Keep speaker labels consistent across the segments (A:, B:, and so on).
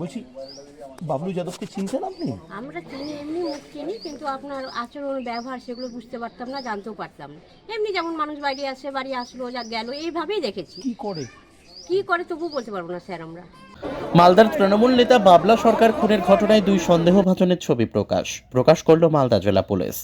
A: বলছি বাবলু যাদবকে চিনতেন আপনি?
B: আমরা চিনি এমনি মুখ চিনি কিন্তু আপনার আচরণ ব্যবহার সেগুলো বুঝতে পারতাম না জানতেও পারতাম না। এমনি যেমন মানুষ বাড়ি আসে বাড়ি আসলো যা গেল এইভাবেই দেখেছি।
A: কি করে?
B: কি করে তবু বলতে পারব না স্যার আমরা।
C: মালদার তৃণমূল নেতা বাবলা সরকার খুনের ঘটনায় দুই সন্দেহভাজনের ছবি প্রকাশ। প্রকাশ করল মালদা জেলা পুলিশ।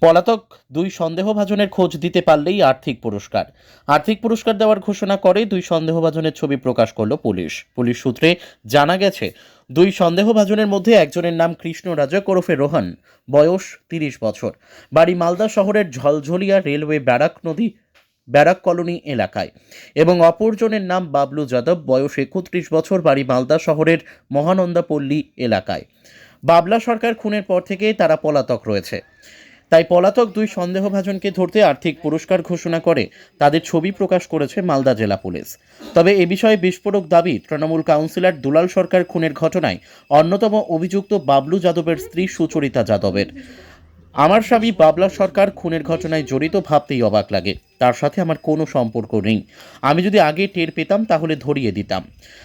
C: পলাতক দুই সন্দেহভাজনের খোঁজ দিতে পারলেই আর্থিক পুরস্কার। আর্থিক পুরস্কার দেওয়ার ঘোষণা করে দুই সন্দেহভাজনের ছবি প্রকাশ করল পুলিশ। পুলিশ সূত্রে জানা গেছে, দুই সন্দেহভাজনের মধ্যে একজনের নাম কৃষ্ণ রাজা ওরফে রোহন, বয়স তিরিশ বছর। বাড়ি মালদা শহরের ঝলঝলিয়া রেলওয়ে ব্যারাক নদী ব্যারাক কলোনি এলাকায়। এবং অপরজনের নাম বাবলু যাদব, বয়স একত্রিশ বছর, বাড়ি মালদা শহরের মহানন্দাপল্লী এলাকায়। বাবলা সরকার খুনের পর থেকে তারা পলাতক রয়েছে। তাই পলাতক দুই সন্দেহভাজনকে ধরতে আর্থিক পুরস্কার ঘোষণা করে তাদের ছবি প্রকাশ করেছে মালদা জেলা পুলিশ। তবে এ বিষয়ে বিস্ফোরক দাবি তৃণমূল কাউন্সিলর দুলাল সরকার খুনের ঘটনায় অন্যতম অভিযুক্ত বাবলু যাদবের স্ত্রী সুচরিতা যাদবের। আমার স্বামী বাবলা সরকার খুনের ঘটনায় জড়িত ভাবতেই অবাক লাগে। তার সাথে আমার কোনো সম্পর্ক নেই। আমি যদি আগে টের পেতাম, তাহলে ধরিয়ে দিতাম।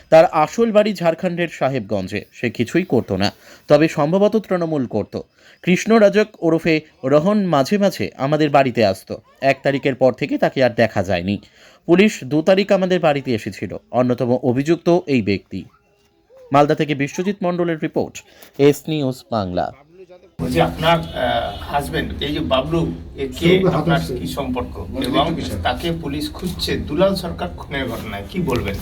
C: তার আসল বাড়ি ঝাড়খণ্ডের সাহেবগঞ্জে। সে কিছুই করতো না, তবে সম্ভবত তৃণমূল করত। কৃষ্ণ রাজক ওরফে রহন মাঝে মাঝে আমাদের বাড়িতে আসতো। এক তারিখের পর থেকে তাকে আর দেখা যায়নি। পুলিশ দু তারিখ আমাদের বাড়িতে এসেছিল। অন্যতম অভিযুক্ত এই ব্যক্তি। মালদা থেকে বিশ্বজিৎ মণ্ডলের রিপোর্ট, এস নিউজ বাংলা।
D: বলছি আপনার হাজবেন্ড এই যে বাবলু কে আপনার কি সম্পর্ক? এবং তাকে পুলিশ খুঁজছে দুলাল সরকার খুনের ঘটনায় কি বলবেন?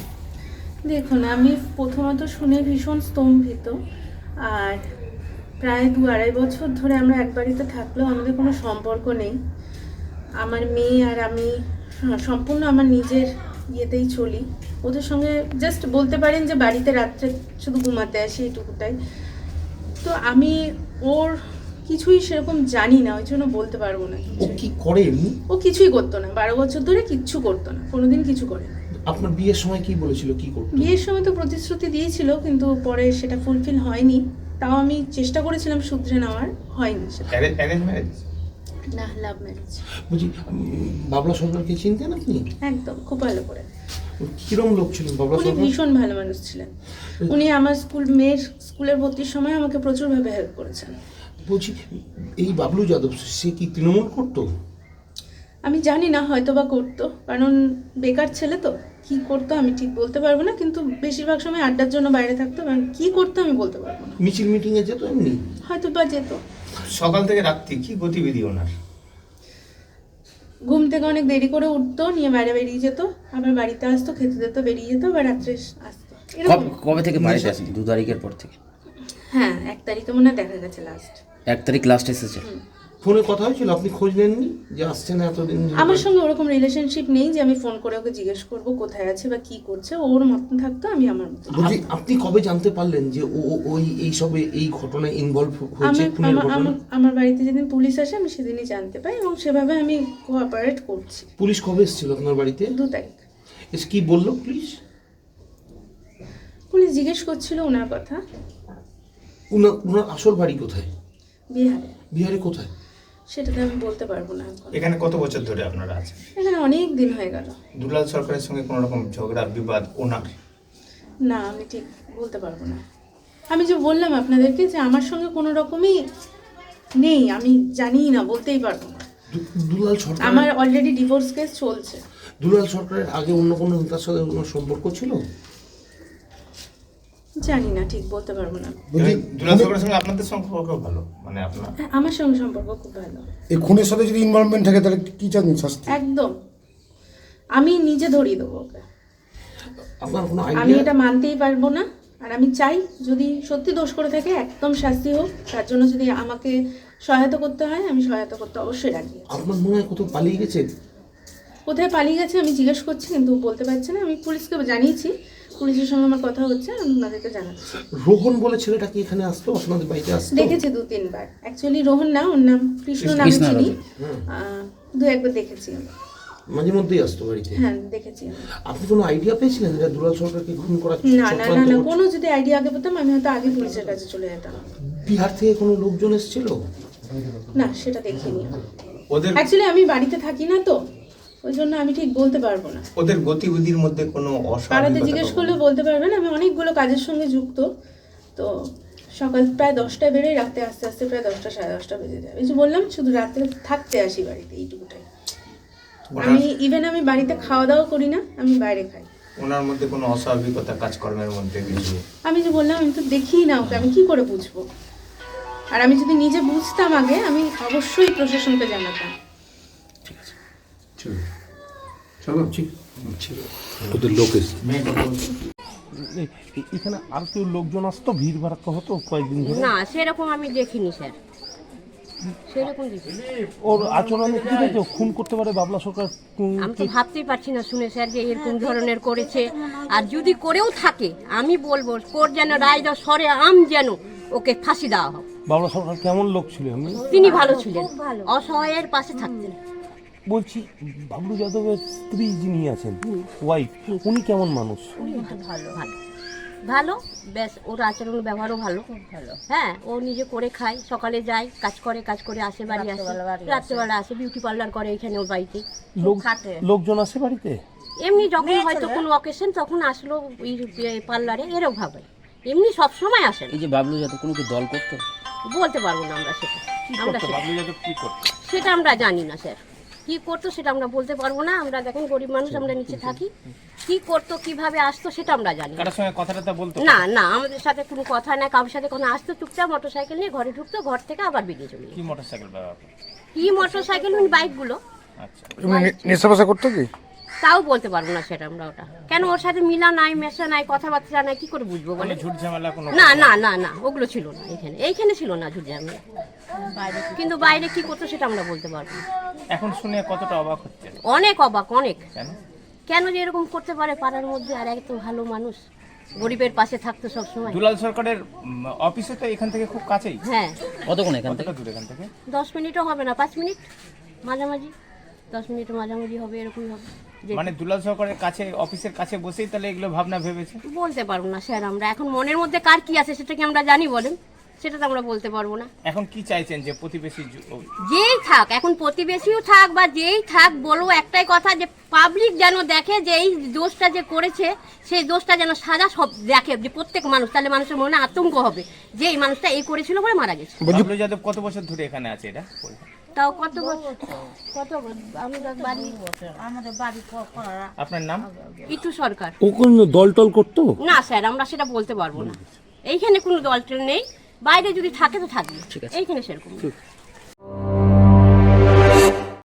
E: দেখুন আমি প্রথমত শুনে ভীষণ স্তম্ভিত। আর প্রায় দু আড়াই বছর ধরে আমরা এক বাড়িতে থাকলেও আমাদের কোনো সম্পর্ক নেই। আমার মেয়ে আর আমি সম্পূর্ণ আমার নিজের ইয়েতেই চলি। ওদের সঙ্গে জাস্ট বলতে পারেন যে বাড়িতে রাত্রে শুধু ঘুমাতে আসি এইটুকুটাই তো আমি ওর কিছুই সেরকম জানি না ওই জন্য বলতে পারব না
F: ও কি করে এমনি?
E: ও কিছুই করতো না বারো বছর ধরে কিচ্ছু করতো না কোনোদিন কিছু করে না।
F: আপনার বিয়ের সময় কি বলেছিল কি করতো?
E: বিয়ের সময় তো প্রতিশ্রুতি দিয়েছিল কিন্তু পরে সেটা ফুলফিল হয়নি। তাও আমি চেষ্টা করেছিলাম শুধরে নেওয়ার হয়নি সেটা।
D: অ্যারেঞ্জ ম্যারেজ
E: না লাভ ম্যারেজ
F: উম, বাবলা সরকারকে চিনতেন আপনি?
E: একদম খুব ভালো করে।
F: কিরম লোক ছিলেন বাবলা
E: উনি ভীষণ ভালো মানুষ ছিলেন। উনি আমার স্কুল মেয়ের স্কুলের ভর্তির সময় আমাকে প্রচুরভাবে হেল্প করেছেন।
F: বলছি এই বাবলু যাদব সে কি তৃণমূল করতো?
E: আমি জানি না হয়তো বা করতো। কারণ বেকার ছেলে তো কি করতো আমি ঠিক বলতে পারব না কিন্তু বেশিরভাগ সময় আড্ডার জন্য বাইরে থাকতো। এবং কি করতো আমি বলতে পারব না।
F: মিছিল মিটিং এ যেত এমনি?
E: হয়তো বা যেত।
D: সকাল থেকে রাত্রি কি গতিবিধি ওনার?
E: ঘুম থেকে অনেক দেরি করে উঠতো নিয়ে বাইরে বেরিয়ে যেত আবার বাড়িতে আসতো খেতে যেত বেরিয়ে যেত বা রাত্রে আসতো। এরকম।
G: কবে কবে থেকে বাড়িতে আসেন দু তারিখের পর থেকে?
E: হ্যাঁ এক তারিখে মনে হয় দেখা গেছে লাস্ট
G: এক তারিখ লাস্ট এসেছে।
F: ফোনে কথা হয়েছিল? আপনি খোঁজ নেননি যে আসছে না এতদিন?
E: আমার সঙ্গে ওরকম রিলেশনশিপ নেই যে আমি ফোন করে ওকে জিজ্ঞেস করব কোথায় আছে বা কি করছে। ওর মতন থাকতো আমি আমার মতন
F: আপনি কবে জানতে পারলেন যে ও ওই এই সবে এই ঘটনায় ইনভলভ হয়েছে
E: আমার
F: খুনের ঘটনা?
E: আমার আমার বাড়িতে যেদিন পুলিশ আসে আমি সেদিনই জানতে পাই এবং সেভাবে আমি কোঅপারেট করছি।
F: পুলিশ কবে এসেছিল আপনার বাড়িতে?
E: দু তারিখ।
F: এসে কি বলল পুলিশ?
E: পুলিশ জিজ্ঞেস করছিল ওনার কথা।
F: উনার উনার আসল বাড়ি কোথায়?
E: বিহারে।
F: বিহারে কোথায়?
E: সেটা তো আমি বলতে পারব না এখন।
D: এখানে কত বছর ধরে আপনারা আছেন?
E: এখানে অনেক দিন হয়ে গেল।
D: দুলাল সরকারের সঙ্গে কোনো রকম ঝগড়া বিবাদ ওনার
E: না আমি ঠিক বলতে পারব না। আমি যে বললাম আপনাদেরকে যে আমার সঙ্গে কোনো রকমই নেই আমি জানি না বলতেই পারব না।
F: দুলাল সরকার
E: আমার অলরেডি ডিভোর্স কেস চলছে।
F: দুলাল সরকারের আগে অন্য কোনো নেতার সাথে কোনো সম্পর্ক ছিল?
E: জানি না ঠিক বলতে পারব না।
D: সঙ্গে আপনাদের সম্পর্ক ভালো মানে আপনার?
E: হ্যাঁ, আমার সঙ্গে সম্পর্ক খুব ভালো।
H: এই খুনের সাথে যদি ইনভলভমেন্ট থাকে তাহলে কি চান শাস্তি?
E: একদম। আমি নিজে ধরিয়ে দেবো ওকে। আমি এটা মানতেই পারব না আর আমি চাই যদি সত্যি দোষ করে থাকে একদম শাস্তি হোক তার জন্য যদি আমাকে সহায়তা করতে হয় আমি সহায়তা করতে অবশ্যই রাখি
F: আপনার মনে হয় কোথাও পালিয়ে গেছে
E: কোথায় পালিয়ে গেছে আমি জিজ্ঞেস করছি কিন্তু বলতে পারছে না আমি পুলিশকে জানিয়েছি। পুলিশের সঙ্গে আমার কথা হচ্ছে আমি ওনাদেরকে জানাচ্ছি।
F: রোহন বলে ছেলেটা কি এখানে আসতো? আপনাদের বাড়িতে আসতো?
E: দেখেছি দু তিনবার। অ্যাকচুয়ালি রোহন না ওর নাম কৃষ্ণ নামে
G: কৃষ্ণ
E: চিনি। আহ, দু একবার দেখেছি আমি।
F: মাঝে মধ্যেই আসতো বাড়িতে?
E: হ্যাঁ দেখেছি আমি।
F: আপনি কোনো আইডিয়া পেয়েছিলেন যে দুলাল সরকারকে খুন করার
E: না না না
F: চক্রান্ত
E: না
F: করছে?
E: কোনো যদি আইডিয়া আগে পেতাম আমি হয়তো আগে পুলিশের কাছে চলে যেতাম।
F: বিহার থেকে কোনো লোকজন এসেছিল?
E: না সেটা দেখিনি
D: ওদের
E: অ্যাকচুয়ালি আমি বাড়িতে থাকি না তো। ওই জন্য আমি ঠিক বলতে পারব না।
D: ওদের গতিবিধির মধ্যে কোনো
E: পাড়াতে জিজ্ঞেস করলে বলতে পারবেন আমি অনেকগুলো কাজের সঙ্গে যুক্ত। তো সকাল প্রায় দশটায় বেরোই রাতে আস্তে আস্তে প্রায় দশটা সাড়ে দশটা বেজে যায়। এই যে বললাম শুধু রাত্রে থাকতে আসি বাড়িতে এইটুকুটাই। আমি ইভেন আমি বাড়িতে খাওয়া দাওয়া করি না আমি বাইরে খাই।
D: ওনার মধ্যে কোনো অস্বাভাবিকতা কাজকর্মের মধ্যে কিছু
E: আমি যে বললাম আমি তো দেখিই না ওকে আমি কি করে বুঝব? আর আমি যদি নিজে বুঝতাম আগে আমি অবশ্যই প্রশাসনকে জানাতাম।
H: চলো। ঠিক। ওদের লোক
A: এখানে আর কেউ লোকজন আসতো? ভিড় ভাড়াক্কা হতো কয়েকদিন ধরে?
B: না সেরকম আমি দেখিনি স্যার। সেরকম দেখিনি।
A: ওর আচরণে কি দেখো খুন করতে পারে বাবলা সরকার?
B: আমি তো ভাবতেই পারছি না শুনে স্যার যে এরকম ধরনের করেছে। আর যদি করেও থাকে আমি বলব কোর যেন রায় দেওয়া সরে আম যেন ওকে ফাঁসি দেওয়া হোক।
A: বাবলা সরকার কেমন লোক ছিল
B: তিনি ভালো ছিলেন। অসহায়ের পাশে থাকতেন।
A: বলছি বাবলু যাদবের স্ত্রী যিনি আছেন ওয়াইফ উনি কেমন মানুষ?
B: ভালো ভালো। ভালো ব্যাস ওর আচরণ ব্যবহারও ভালো। ভালো। হ্যাঁ ও নিজে করে খায় সকালে যায় কাজ করে কাজ করে আসে বাড়ি আসে। রাত্রেবেলা আসে। বিউটি পার্লার করে এখানে ওর বাড়িতে।
A: লোকজন আসে বাড়িতে?
B: এমনি যখন হয়তো কোনো অকেশন তখন আসলো ওই পার্লারে এরও ভাবে। এমনি সব সময় আসে
G: এই যে বাবলু যাদব কোনো কি দল করতো?
B: বলতে পারব না আমরা সেটা। আমরা সেটা- সেটা আমরা জানি না স্যার। কি করতো সেটা আমরা বলতে পারব না আমরা দেখেন গরিব মানুষ আমরা নিচে থাকি কি করতো কীভাবে আসতো সেটা আমরা জানি না।
D: কারোর সঙ্গে কথাটা বলতো
B: না না আমাদের সাথে কোনো কথা না কারোর সাথে কোনো আসতো চুপচাপ মোটর সাইকেল নিয়ে ঘরে ঢুকতো ঘর থেকে আবার বেরিয়ে চলে যেত।
D: কি মোটরসাইকেল ব্যবহার করতো?
B: কি মোটর সাইকেল বাইকগুলো
D: আচ্ছা
H: নেশা করতো কি
B: তাও বলতে পারব না সেটা আমরা ওটা। কেন ওর সাথে মিলা নাই মেশা নাই কথাবার্তা নাই কি করে বুঝব বলে?
D: ঝুট ঝামেলা কোনো
B: না না না না ওগুলো ছিল না এখানে। এইখানে ছিল না ঝুটঝামেলা কিন্তু বাইরে কি করতো সেটা আমরা বলতে পারব না।
D: এখন শুনে কতটা অবাক হচ্ছে
B: অনেক অবাক অনেক।
D: কেন?
B: কেন যে এরকম করতে পারে পাড়ার মধ্যে আর এত ভালো মানুষ? গরিবের পাশে থাকতো সব সময়
D: দুলাল সরকারের অফিসে তো এখান থেকে খুব কাছেই।
B: হ্যাঁ।
G: কতক্ষণ এখান থেকে?
D: দূর এখান থেকে?
B: দশ মিনিটও হবে না পাঁচ মিনিট মাঝামাঝি। দশ মিনিট মাঝামাঝি হবে এরকমই হবে।
D: মানে দুলাল সরকারের কাছে অফিসের কাছে বসেই তাহলে এগুলো ভাবনা ভেবেছে?
B: বলতে পারব না স্যার আমরা। এখন মনের মধ্যে কার কি আছে সেটা কি আমরা জানি বলেন? সেটা তো আমরা বলতে পারব না।
D: এখন কি চাইছেন যে প্রতিবেশী
B: যেই থাক এখন প্রতিবেশীও থাক বা যেই থাক বলো একটাই কথা যে পাবলিক যেন দেখে যে এই দোষটা যে করেছে সেই দোষটা যেন সাজা সব দেখে যে প্রত্যেক মানুষ তাহলে মানুষের মনে আতঙ্ক হবে যে এই মানুষটা এই করেছিল বলে মারা গেছে।
D: যাদব কত বছর ধরে এখানে আছে এটা?
B: তাও কত বছর? কত আমাদের বাড়ি
D: আপনার নাম?
B: ইটু সরকার।
A: ও কোন দল টল করতো?
B: না স্যার আমরা সেটা বলতে পারব না। এইখানে কোনো দল টল নেই। বাইরে যদি থাকে তো থাকবে। এইখানে সেরকম।